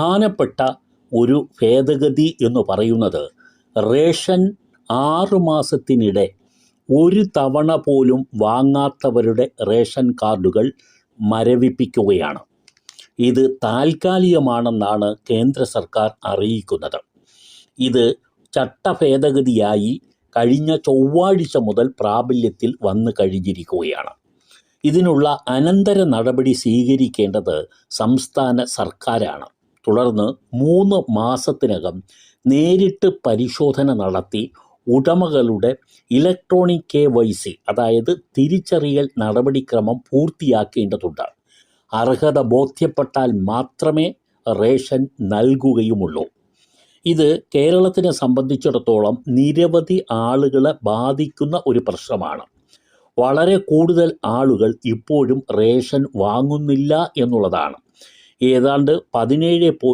പ്രധാനപ്പെട്ട ഒരു ഭേദഗതി എന്ന് പറയുന്നത് റേഷൻ ആറു മാസത്തിനിടെ ഒരു തവണ പോലും വാങ്ങാത്തവരുടെ റേഷൻ കാർഡുകൾ മരവിപ്പിക്കുകയാണ്. ഇത് താൽക്കാലികമാണെന്നാണ് കേന്ദ്ര സർക്കാർ അറിയിക്കുന്നത്. ഇത് ചട്ടഭേദഗതിയായി കഴിഞ്ഞ ചൊവ്വാഴ്ച മുതൽ പ്രാബല്യത്തിൽ വന്നു കഴിഞ്ഞിരിക്കുകയാണ്. ഇതിനുള്ള അനന്തര നടപടി സ്വീകരിക്കേണ്ടത് സംസ്ഥാന സർക്കാരാണ്. തുടർന്ന് മൂന്ന് മാസത്തിനകം നേരിട്ട് പരിശോധന നടത്തി ഉടമകളുടെ ഇലക്ട്രോണിക് കെ വൈ സി അതായത് തിരിച്ചറിയൽ നടപടിക്രമം പൂർത്തിയാക്കേണ്ടതുണ്ട്. അർഹത ബോധ്യപ്പെട്ടാൽ മാത്രമേ റേഷൻ നൽകുകയുമുള്ളൂ. ഇത് കേരളത്തിനെ സംബന്ധിച്ചിടത്തോളം നിരവധി ആളുകളെ ബാധിക്കുന്ന ഒരു പ്രശ്നമാണ്. വളരെ കൂടുതൽ ആളുകൾ ഇപ്പോഴും റേഷൻ വാങ്ങുന്നില്ല എന്നുള്ളതാണ്. ഏതാണ്ട് പതിനേഴ്